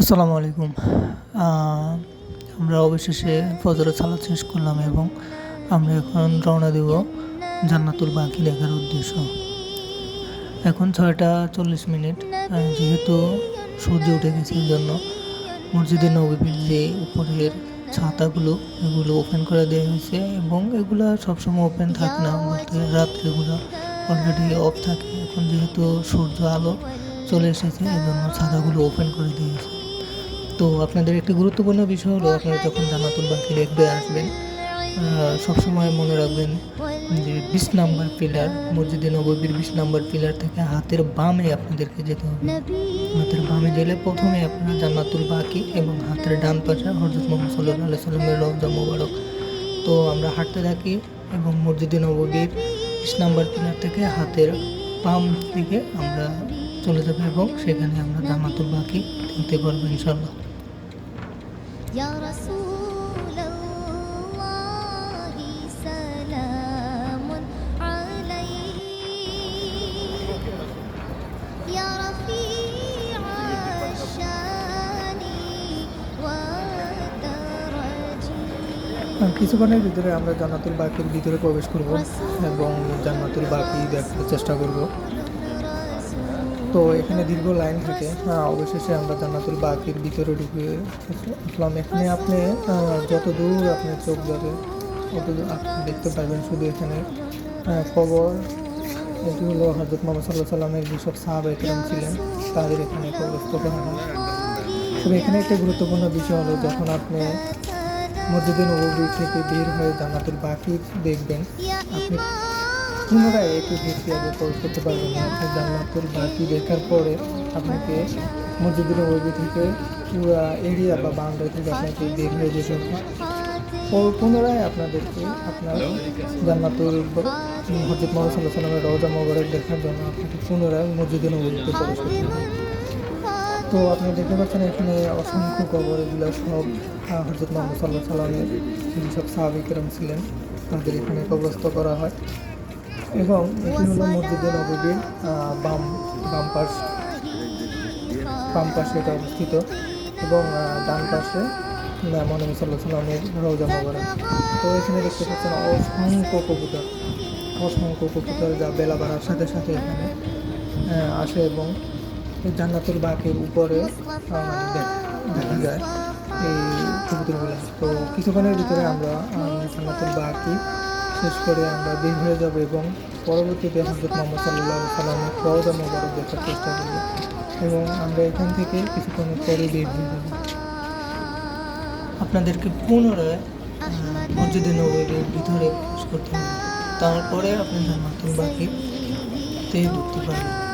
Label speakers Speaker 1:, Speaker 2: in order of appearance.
Speaker 1: আসসালামু আলাইকুম। আমরা অবশেষে ফজরের সালাদ শেষ করলাম এবং আমরা এখন রওনা দেব জান্নাতুল বাকি দেখার উদ্দেশ্য। এখন ছয়টা চল্লিশ মিনিট যেহেতু সূর্য উঠে গেছে জন্য মসজিদের নবীর যে উপরের ছাতাগুলো, এগুলো ওপেন করে দেওয়া হয়েছে এবং এগুলো সবসময় ওপেন থাকে না, বলতে রাত্রেগুলো অলরেডি অফ থাকে। এখন যেহেতু সূর্য আলো চলে এসেছে, এই জন্য ছাতাগুলো ওপেন করে দিয়েছে তো আপনাদের একটি গুরুত্বপূর্ণ বিষয় হলো আপনারা যখন জান্নাতুল বাকি দেখতে আসবেন সবসময় মনে রাখবেন যে বিশ নাম্বার পিলার, মসজিদে নববীর বিশ নাম্বার পিলার থেকে হাতের বামে আপনাদেরকে যেতে হবে। হাতের বামে গেলে প্রথমে আপনারা জান্নাতুল বাকি এবং হাতের ডান পাশে হজরত মোহাম্মদ সাল্লাহ আল্লাহ সাল্লামের রওজা মোবারক। তো আমরা হাঁটতে থাকি এবং মসজিদে নববীর বিশ নাম্বার পিলার থেকে হাতের বাম দিকে আমরা চলে যাব এবং সেখানে আমরা জান্নাতুল বাকি দেখতে পারব ইনশাল্লাহ
Speaker 2: يا رسول الله سلام عليك يا رفيع الشان والدرج
Speaker 1: আর কিছুক্ষণের ভিতরে আমরা জান্নাতুল বাকির ভিতরে প্রবেশ করব এবং জান্নাতুল বাকি দেখার চেষ্টা করব তো এখানে দীর্ঘ লাইন থাকে হ্যাঁ, অবশেষে আমরা জান্নাতুল বাকির ভিতরে ঢুকে আসলাম। এখানে আপনি যত দূর আপনার চোখ যাবে দূর আপনি দেখতে পারবেন শুধু এখানে কবর। এটি হলো হজরত মোহাম্মদ সাল্লাহ সাল্লামের যেসব সাহাব একরম ছিলেন তাদের এখানে কবরস্থ করা হয়। তবে এখানে একটা গুরুত্বপূর্ণ বিষয় হলো যখন আপনি মসজিদে নবী থেকে বের হয়ে জান্নাতুল বাকি দেখবেন আপনি পুনরায় আগে প্রবেশ করতে পারবেন না। আপনি জান্নাতুল বাকি দেখার পরে আপনাকে মসজিদে নবী থেকে এরিয়া বা বাউন্ডারি থেকে আপনাকে যেতে হবে। ও পুনরায় আপনাদেরকে আপনার জান্নাতুল হজরত মোহাম্মদ সাল্লাহ সাল্লামের রওজা মোবারক দেখার জন্য আপনাকে পুনরায় মসজিদে নবীতে প্রবেশ করতে হবে। তো আপনি দেখতে পাচ্ছেন এখানে অসংখ্য কবর, এগুলো সব হজরত মোহাম্মদ সাল্লাহ সাল্লামের যেসব সাহাবিকেরাম ছিলেন। তাদের এখানে কবরস্থ করা হয়। এবং এটি হলো মসজিদে বাম বাম পাশ, বাম পাশে এটা অবস্থিত এবং ডান পাশে মহানবী সাল্লাহ সাল্লামের রওজা মোবারক তো এখানে দেখতে পাচ্ছেন অসংখ্য কবুতর অসংখ্য কবুতর যা বেলা বাড়ার সাথে সাথে এখানে আসে এবং জান্নাতুল বাকের উপরে দেখ- যায় এই কবুতরগুলো। তো কিছুক্ষণের ভিতরে আমরা জান্নাতুল বাকি শেষ করে আমরা বের হয়ে যাব এবং পরবর্তীতে হজরত মোহাম্মদ সাল্লাহ সাল্লামের রওজা মোবারক দেখার চেষ্টা করব এবং আমরা এখান থেকে কিছুক্ষণ পরে বের হয়ে যাব। আপনাদেরকে পুনরায় মসজিদে নবীর ভিতরে প্রবেশ করতে হবে। তারপরে আপনি বাকি তে ঢুকতে পারবেন।